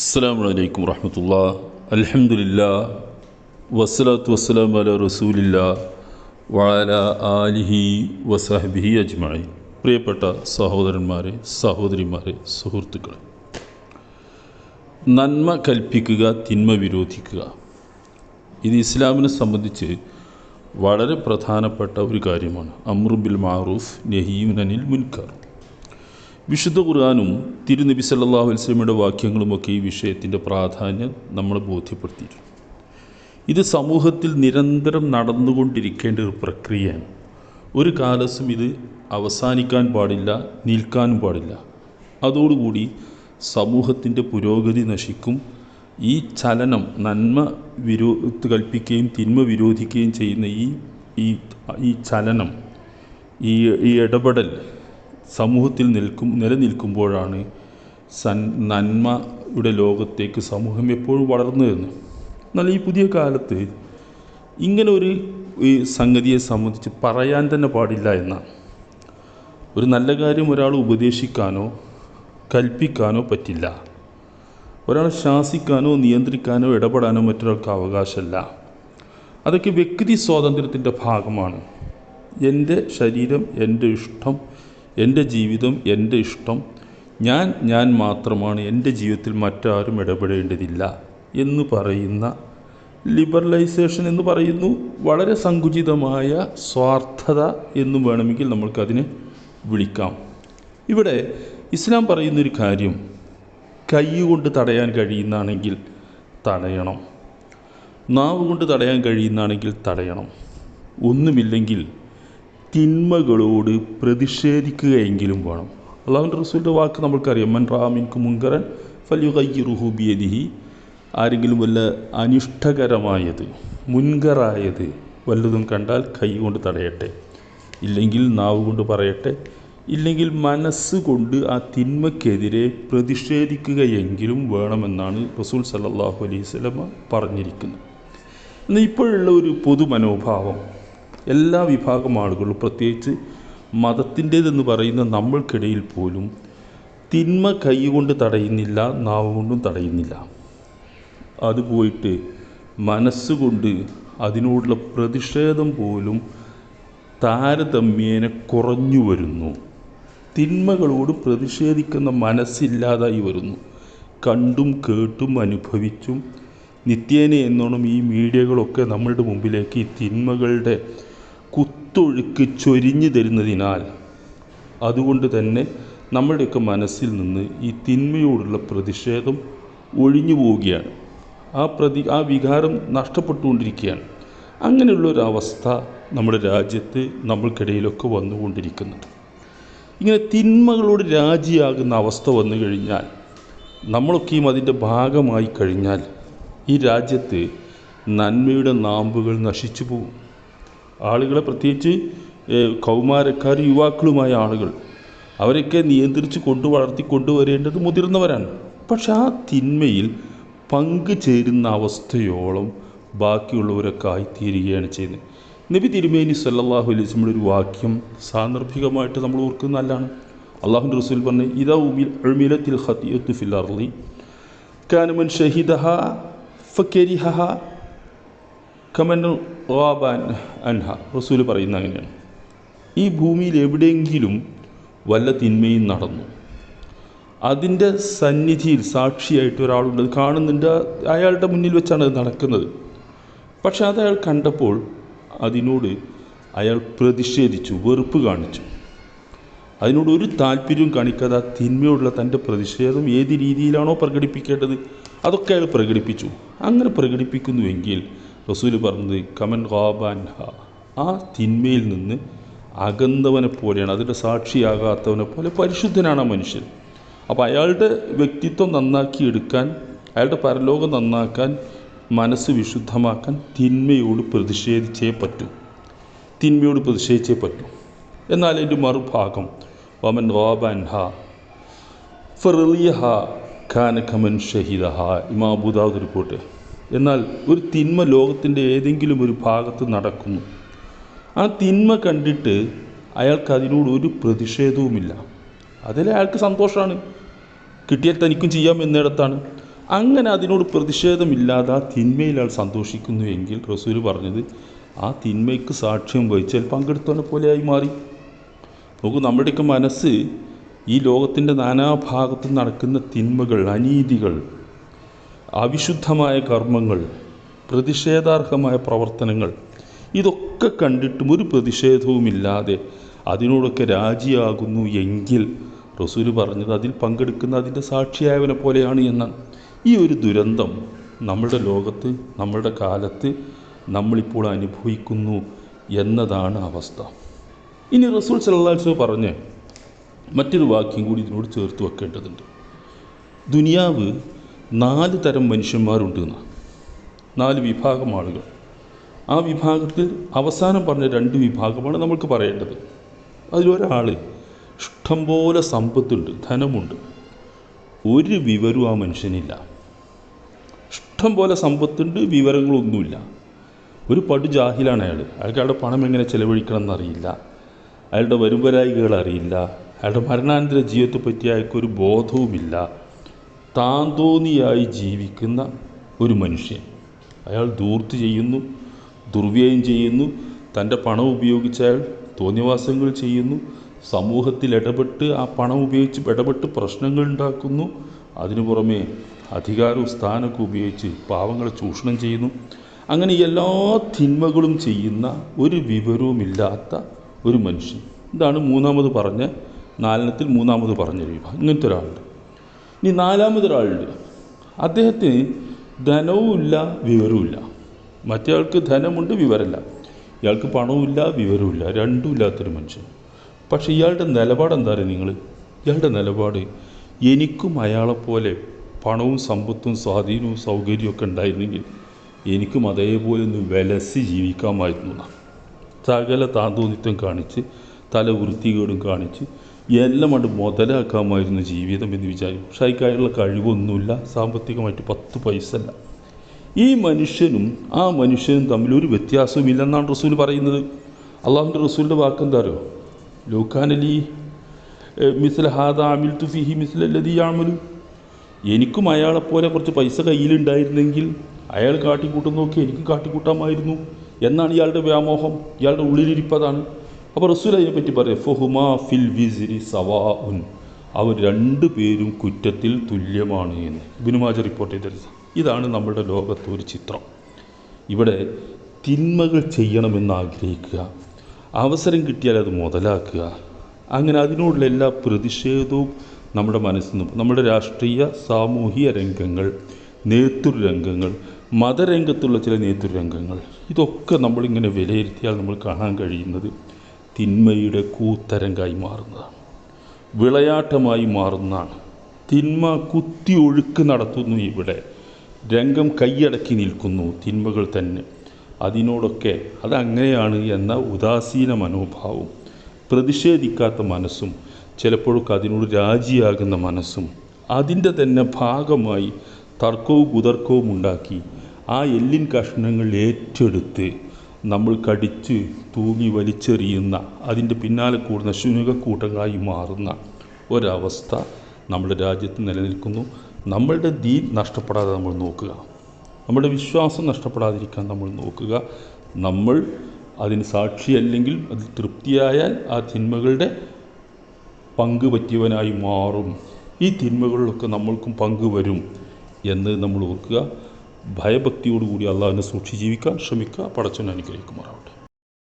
അസ്സാം വലൈക്കും വർഹമത്തുള്ള അലഹമുല്ല വസ്സലാത്തു വസ്സലാം അല റസൂലില്ല. വാല ആലിഹി വസഹബിഹി അജ്മായി പ്രിയപ്പെട്ട സഹോദരന്മാരെ സഹോദരിമാരെ സുഹൃത്തുക്കളെ. നന്മ കൽപ്പിക്കുക തിന്മ വിരോധിക്കുക. ഇത് ഇസ്ലാമിനെ സംബന്ധിച്ച് വളരെ പ്രധാനപ്പെട്ട ഒരു കാര്യമാണ്. അമ്രുബിൽ മാറൂഫ് നഹീമുനനിൽ മുൻകർ. വിശുദ്ധ ഖുർആാനും തിരുനബി സല്ലാഹു അലൈഹി വസല്ലമയുടെ വാക്യങ്ങളുമൊക്കെ ഈ വിഷയത്തിന്റെ പ്രാധാന്യം നമ്മളെ ബോധ്യപ്പെടുത്തിയിട്ടുണ്ട്. ഇത് സമൂഹത്തിൽ നിരന്തരം നടന്നുകൊണ്ടിരിക്കേണ്ട ഒരു പ്രക്രിയയാണ്. ഒരു കാലത്തും ഇത് അവസാനിക്കാൻ പാടില്ല നിൽക്കാനും പാടില്ല. അതോടുകൂടി സമൂഹത്തിന്റെ പുരോഗതി നശിക്കും. ഈ ചലനം നന്മ വിരോ കൽപ്പിക്കുകയും തിന്മ വിരോധിക്കുകയും ചെയ്യുന്ന ഈ ഈ ചലനം ഈ ഈ ഇടപെടൽ സമൂഹത്തിൽ നിൽക്കും നിലനിൽക്കുമ്പോഴാണ് സൻ നന്മയുടെ ലോകത്തേക്ക് സമൂഹം എപ്പോഴും വളർന്നു വരുന്നത്. എന്നാൽ ഈ പുതിയ കാലത്ത് ഇങ്ങനെ ഒരു ഈ സംഗതിയെ സംബന്ധിച്ച് പറയാൻ തന്നെ പാടില്ല എന്നാണ് ഒരു നല്ല കാര്യം ഒരാൾ ഉപദേശിക്കാനോ കൽപ്പിക്കാനോ പറ്റില്ല. ഒരാൾ ശാസിക്കാനോ നിയന്ത്രിക്കാനോ ഇടപെടാനോ മറ്റൊരാൾക്ക് അവകാശമല്ല. അതൊക്കെ വ്യക്തി സ്വാതന്ത്ര്യത്തിന്റെ ഭാഗമാണ്. എന്റെ ശരീരം എന്റെ ഇഷ്ടം എന്റെ ജീവിതം എന്റെ ഇഷ്ടം ഞാൻ ഞാൻ മാത്രമാണ് എന്റെ ജീവിതത്തിൽ മറ്റാരും ഇടപെടേണ്ടതില്ല എന്ന് പറയുന്ന ലിബറലൈസേഷൻ എന്ന് പറയുന്നു. വളരെ സങ്കുചിതമായ സ്വാർത്ഥത എന്ന് വേണമെങ്കിൽ നമ്മൾക്കതിനെ വിളിക്കാം. ഇവിടെ ഇസ്ലാം പറയുന്നൊരു കാര്യം കൈ തടയാൻ കഴിയുന്നാണെങ്കിൽ തടയണം. നാവ് കൊണ്ട് തടയാൻ കഴിയുന്നാണെങ്കിൽ തടയണം. ഒന്നുമില്ലെങ്കിൽ തിന്മകളോട് പ്രതിഷേധിക്കുകയെങ്കിലും വേണം. അള്ളാഹുന്റെ റസൂലിന്റെ വാക്ക് നമ്മൾക്കറിയാം. മൻ റാമിൻക്ക് മുങ്കറൻ ഫല്യുഹയ്യുറുഹു റുഹുബിയദിഹി ആരെങ്കിലും വല്ല അനിഷ്ടകരമായത് മുൻകറായത് വല്ലതും കണ്ടാൽ കൈ കൊണ്ട് തടയട്ടെ. ഇല്ലെങ്കിൽ നാവ് കൊണ്ട് പറയട്ടെ. ഇല്ലെങ്കിൽ മനസ്സുകൊണ്ട് ആ തിന്മക്കെതിരെ പ്രതിഷേധിക്കുകയെങ്കിലും വേണമെന്നാണ് റസൂൽ സല്ലാഹു അലൈഹി സ്വലമ പറഞ്ഞിരിക്കുന്നത്. എന്നാൽ ഇപ്പോഴുള്ള ഒരു പൊതു മനോഭാവം എല്ലാ വിഭാഗം ആളുകളും പ്രത്യേകിച്ച് മതത്തിന്റേതെന്ന് പറയുന്ന നമ്മൾക്കിടയിൽ പോലും തിന്മ കൈകൊണ്ട് തടയുന്നില്ല നാവ് കൊണ്ടും തടയുന്നില്ല. അത് പോയിട്ട് മനസ്സുകൊണ്ട് അതിനോടുള്ള പ്രതിഷേധം പോലും താരതമ്യേന കുറഞ്ഞു വരുന്നു. തിന്മകളോട് പ്രതിഷേധിക്കുന്ന മനസ്സില്ലാതായി വരുന്നു. കണ്ടും കേട്ടും അനുഭവിച്ചും നിത്യേന എന്നോണം ഈ മീഡിയകളൊക്കെ നമ്മളുടെ മുമ്പിലേക്ക് ഈ തിന്മകളുടെ കുത്തൊഴുക്ക് ചൊരിഞ്ഞു തരുന്നതിനാൽ അതുകൊണ്ട് തന്നെ നമ്മുടെയൊക്കെ മനസ്സിൽ നിന്ന് ഈ തിന്മയോടുള്ള പ്രതിഷേധം ഒഴിഞ്ഞു പോവുകയാണ്. ആ പ്രതി ആ വികാരം നഷ്ടപ്പെട്ടുകൊണ്ടിരിക്കുകയാണ്. അങ്ങനെയുള്ളൊരവസ്ഥ നമ്മുടെ രാജ്യത്ത് നമ്മൾക്കിടയിലൊക്കെ വന്നുകൊണ്ടിരിക്കുന്നുണ്ട് ഇങ്ങനെ തിന്മകളോട് രാജിയാകുന്ന അവസ്ഥ വന്നു കഴിഞ്ഞാൽ നമ്മളൊക്കെയും അതിന്റെ ഭാഗമായി കഴിഞ്ഞാൽ ഈ രാജ്യത്ത് നന്മയുടെ നാമ്പുകൾ നശിച്ചു പോകും. ആളുകളെ പ്രത്യേകിച്ച് കൗമാരക്കാർ യുവാക്കളുമായ ആളുകൾ അവരൊക്കെ നിയന്ത്രിച്ച് കൊണ്ടു വളർത്തി കൊണ്ടുവരേണ്ടത് മുതിർന്നവരാണ്. പക്ഷെ ആ തിന്മയിൽ പങ്കു ചേരുന്ന അവസ്ഥയോളം ബാക്കിയുള്ളവരൊക്കെ ആയിത്തീരുകയാണ് ചെയ്യുന്നത്. നബി തിരുമേനി സല്ലാഹു അലൈസ്മയുടെ ഒരു വാക്യം സാന്ദർഭികമായിട്ട് നമ്മൾ ഓർക്കുന്ന നല്ലതാണ്. അള്ളാഹുന്റെ റസൂൽ പറഞ്ഞു ഇതാ ഉമിൽ അഴുമിലത്തിൽ ഹത്തിയത്ത് കാനമൻ കാനുമൻ ഷഹിദഹ ഫക്കരിഹ കമൻ അൻഹ റസൂൽ പറയുന്ന അങ്ങനെയാണ്. ഈ ഭൂമിയിൽ എവിടെയെങ്കിലും വല്ല തിന്മയും നടന്നു. അതിന്റെ സന്നിധിയിൽ സാക്ഷിയായിട്ട് ഒരാളുണ്ട്. കാണുന്നുണ്ട്. അയാളുടെ മുന്നിൽ വെച്ചാണ് അത് നടക്കുന്നത്. പക്ഷെ അത് അയാൾ കണ്ടപ്പോൾ അതിനോട് അയാൾ പ്രതിഷേധിച്ചു വെറുപ്പ് കാണിച്ചു. അതിനോട് ഒരു താല്പര്യവും കാണിക്കാതെ ആ തിന്മയോടുള്ള തന്റെ പ്രതിഷേധം ഏത് രീതിയിലാണോ പ്രകടിപ്പിക്കേണ്ടത് അതൊക്കെ അയാൾ പ്രകടിപ്പിച്ചു. അങ്ങനെ പ്രകടിപ്പിക്കുന്നുവെങ്കിൽ റസൂൽ പറഞ്ഞത് കമൻ ഖാബാൻഹ ആ തിന്മയിൽ നിന്ന് അകന്നവനെ പോലെയാണ് അതിന്റെ സാക്ഷിയാകാത്തവനെ പോലെ പരിശുദ്ധനാണ് ആ മനുഷ്യൻ. അപ്പോൾ അയാളുടെ വ്യക്തിത്വം നന്നാക്കിയെടുക്കാൻ അയാളുടെ പരലോകം നന്നാക്കാൻ മനസ്സ് വിശുദ്ധമാക്കാൻ തിന്മയോട് പ്രതിഷേധിച്ചേ പറ്റൂ. തിന്മയോട് പ്രതിഷേധിച്ചേ പറ്റൂ. എന്നാൽ അതിന്റെ മറുഭാഗം വമൻ റാബൻഹ ഫറിയഹ ഖാനഖമൻ ഹാ ഇമാബുദാദ് റിപ്പോർട്ട്. എന്നാൽ ഒരു തിന്മ ലോകത്തിന്റെ ഏതെങ്കിലും ഒരു ഭാഗത്ത് നടക്കുന്നു. ആ തിന്മ കണ്ടിട്ട് അയാൾക്ക് അതിനോട് ഒരു പ്രതിഷേധവുമില്ല. അതിൽ അയാൾക്ക് സന്തോഷമാണ്. കിട്ടിയാൽ തനിക്കും ചെയ്യാം എന്നിടത്താണ്. അങ്ങനെ അതിനോട് പ്രതിഷേധമില്ലാതെ ആ തിന്മയിൽ അയാൾ സന്തോഷിക്കുന്നു എങ്കിൽ റസൂൽ പറഞ്ഞത് ആ തിന്മയ്ക്ക് സാക്ഷ്യം വഹിച്ചാൽ പങ്കെടുത്തവനെ പോലെയായി മാറി. നോക്കൂ നമ്മുടെയൊക്കെ മനസ്സ് ഈ ലോകത്തിന്റെ നാനാഭാഗത്ത് നടക്കുന്ന തിന്മകൾ അനീതികൾ അവിശുദ്ധമായ കർമ്മങ്ങൾ പ്രതിഷേധാർഹമായ പ്രവർത്തനങ്ങൾ ഇതൊക്കെ കണ്ടിട്ടും ഒരു പ്രതിഷേധവുമില്ലാതെ അതിനോടൊക്കെ രാജിയാകുന്നു എങ്കിൽ റസൂൽ പറഞ്ഞത് അതിൽ പങ്കെടുക്കുന്ന അതിന്റെ സാക്ഷിയായവനെ പോലെയാണ് എന്നാണ് ഈ ഒരു ദുരന്തം നമ്മുടെ ലോകത്ത് നമ്മുടെ കാലത്ത് നമ്മളിപ്പോൾ അനുഭവിക്കുന്നു എന്നതാണ് അവസ്ഥ. ഇനി റസൂൽ സല്ലാസ്വ പറഞ്ഞ് മറ്റൊരു വാക്യം കൂടി ഇതിനോട് ചേർത്ത് വെക്കേണ്ടതുണ്ട്. ദുനിയാവ് നാല് തരം മനുഷ്യന്മാരുണ്ട് എന്നാണ് നാല് വിഭാഗം ആളുകൾ. ആ വിഭാഗത്തിൽ അവസാനം പറഞ്ഞ രണ്ട് വിഭാഗമാണ് നമ്മൾക്ക് പറയേണ്ടത്. അതിലൊരാൾ ഇഷ്ടംപോലെ സമ്പത്തുണ്ട് ധനമുണ്ട്. ഒരു വിവരവും ആ മനുഷ്യനില്ല. ഇഷ്ടം പോലെ സമ്പത്തുണ്ട് വിവരങ്ങളൊന്നുമില്ല. ഒരു പടു ജാഹിലാണ് അയാൾ അയാൾക്ക് അയാളുടെ പണം എങ്ങനെ ചെലവഴിക്കണം എന്നറിയില്ല അയാളുടെ വരുംവരായികൾ അറിയില്ല. അയാളുടെ മരണാനന്തര ജീവിതത്തെ പറ്റി അയാൾക്കൊരു ബോധവുമില്ല. താന്തോന്നിയായി ജീവിക്കുന്ന ഒരു മനുഷ്യൻ. അയാൾ ദൂർത്ത് ചെയ്യുന്നു ദുർവ്യയം ചെയ്യുന്നു തന്റെ പണം ഉപയോഗിച്ച് അയാൾ തോന്നിവാസങ്ങൾ ചെയ്യുന്നു സമൂഹത്തിൽ ഇടപെട്ട് ആ പണം ഉപയോഗിച്ച് ഇടപെട്ട് പ്രശ്നങ്ങൾ ഉണ്ടാക്കുന്നു അതിനു പുറമെ അധികാരവും സ്ഥാനമൊക്കെ ഉപയോഗിച്ച് പാവങ്ങളെ ചൂഷണം ചെയ്യുന്നു. അങ്ങനെ എല്ലാ തിന്മകളും ചെയ്യുന്ന ഒരു വിവരവുമില്ലാത്ത ഒരു മനുഷ്യൻ. ഇതാണ് മൂന്നാമത് പറഞ്ഞ നാലിനത്തിൽ മൂന്നാമത് പറഞ്ഞൊരു വിഭാഗം. ഇങ്ങനത്തെ ഒരാളുണ്ട്. ഇനി നാലാമതൊരാളുണ്ട്. അദ്ദേഹത്തിന് ധനവുമില്ല വിവരവുമില്ല. മറ്റേയാൾക്ക് ധനമുണ്ട് വിവരമില്ല. ഇയാൾക്ക് പണവുമില്ല വിവരവുമില്ല. രണ്ടും ഇല്ലാത്തൊരു മനുഷ്യൻ. പക്ഷേ ഇയാളുടെ നിലപാട് എന്താ പറയുക നിങ്ങൾ? ഇയാളുടെ നിലപാട് എനിക്കും അയാളെപ്പോലെ പണവും സമ്പത്തും സ്വാധീനവും സൗകര്യവും ഒക്കെ ഉണ്ടായിരുന്നെങ്കിൽ എനിക്കും അതേപോലെ ഒന്ന് വിലസി ജീവിക്കാമായിരുന്നു സകല താന്തോന്നിത്വം കാണിച്ച് തല വൃത്തികേടും കാണിച്ച് എല്ലാം അങ്ങോട്ട് മുതലാക്കാമായിരുന്നു ജീവിതം എന്ന് വിചാരിക്കും. പക്ഷേ അതിനുള്ള കഴിവൊന്നുമില്ല. സാമ്പത്തികമായിട്ട് പത്ത് പൈസ അല്ല ഈ മനുഷ്യനും ആ മനുഷ്യനും തമ്മിൽ ഒരു വ്യത്യാസവുമില്ലെന്നാണ് റസൂൽ പറയുന്നത്. അള്ളാഹുന്റെ റസൂലിന്റെ വാക്കെന്താ അറിയോ? ലൂഖാനലി മിസ്ല ഹാദ അമിൽ തുഫിഹി മിസ്ല ലതി ആമലു എനിക്കും അയാളെപ്പോലെ കുറച്ച് പൈസ കയ്യിലുണ്ടായിരുന്നെങ്കിൽ അയാൾ കാട്ടിക്കൂട്ടുന്നൊക്കെ നോക്കി എനിക്കും കാട്ടിക്കൂട്ടാമായിരുന്നു. എന്നാണ് ഇയാളുടെ വ്യാമോഹം. ഇയാളുടെ ഉള്ളിലിരിപ്പതാണ് അപ്പോൾ റസൂൽ അതിനെപ്പറ്റി പറയും. ഫുഹുമാ ഫിൽ വിസിരി സവാ ഉൻ അവർ രണ്ടു പേരും കുറ്റത്തിൽ തുല്യമാണ് എന്ന്. ബിനുമാജ റിപ്പോർട്ട് ചെയ്തത് ഇതാണ് നമ്മുടെ ലോകത്തെ ഒരു ചിത്രം. ഇവിടെ തിന്മകൾ ചെയ്യണമെന്ന് ആഗ്രഹിക്കുക. അവസരം കിട്ടിയാൽ അത് മുതലാക്കുക. അങ്ങനെ അതിനോടുള്ള എല്ലാ പ്രതിഷേധവും നമ്മുടെ മനസ്സിൽ നിന്നും നമ്മുടെ രാഷ്ട്രീയ സാമൂഹിക രംഗങ്ങൾ നേതൃരംഗങ്ങൾ മതരംഗത്തുള്ള ചില നേതൃരംഗങ്ങൾ ഇതൊക്കെ നമ്മളിങ്ങനെ വിലയിരുത്തിയാൽ നമ്മൾ കാണാൻ കഴിയുന്നത് തിന്മയുടെ കൂത്തരങ്കായി മാറുന്നതാണ് വിളയാട്ടമായി മാറുന്നതാണ്. തിന്മ കുത്തി ഒഴുക്ക് നടത്തുന്നു ഇവിടെ. രംഗം കൈയടക്കി നിൽക്കുന്നു തിന്മകൾ തന്നെ. അതിനോടൊക്കെ അതങ്ങനെയാണ് എന്ന ഉദാസീന മനോഭാവം. പ്രതിഷേധിക്കാത്ത മനസ്സും ചിലപ്പോഴൊക്കെ അതിനോട് രാജിയാകുന്ന മനസ്സും അതിന്റെ തന്നെ ഭാഗമായി തർക്കവും കുതർക്കവും ഉണ്ടാക്കി ആ എല്ലിൻ കഷ്ണങ്ങൾ ഏറ്റെടുത്ത് നമ്മൾ കടിച്ച് തൂങ്ങി വലിച്ചെറിയുന്ന അതിന്റെ പിന്നാലെ കൂടുന്ന ശുനകക്കൂട്ടങ്ങളായി മാറുന്ന ഒരവസ്ഥ നമ്മുടെ രാജ്യത്ത് നിലനിൽക്കുന്നു. നമ്മളുടെ ദീൻ നഷ്ടപ്പെടാതെ നമ്മൾ നോക്കുക. നമ്മുടെ വിശ്വാസം നഷ്ടപ്പെടാതിരിക്കാൻ നമ്മൾ നോക്കുക. നമ്മൾ അതിന് സാക്ഷിയല്ലെങ്കിൽ അതിൽ തൃപ്തിയായാൽ ആ തിന്മകളുടെ പങ്ക് പറ്റിയവനായി മാറും. ഈ തിന്മകളിലൊക്കെ നമ്മൾക്കും പങ്ക് വരും എന്ന് നമ്മൾ ഓർക്കുക. ഭയഭക്തിയോടുകൂടി അള്ളാഹിനെ സൂക്ഷിച്ച് ജീവിക്കാൻ ശ്രമിക്കുക പടച്ചവൻ അനുഗ്രഹിക്കുമാറാവും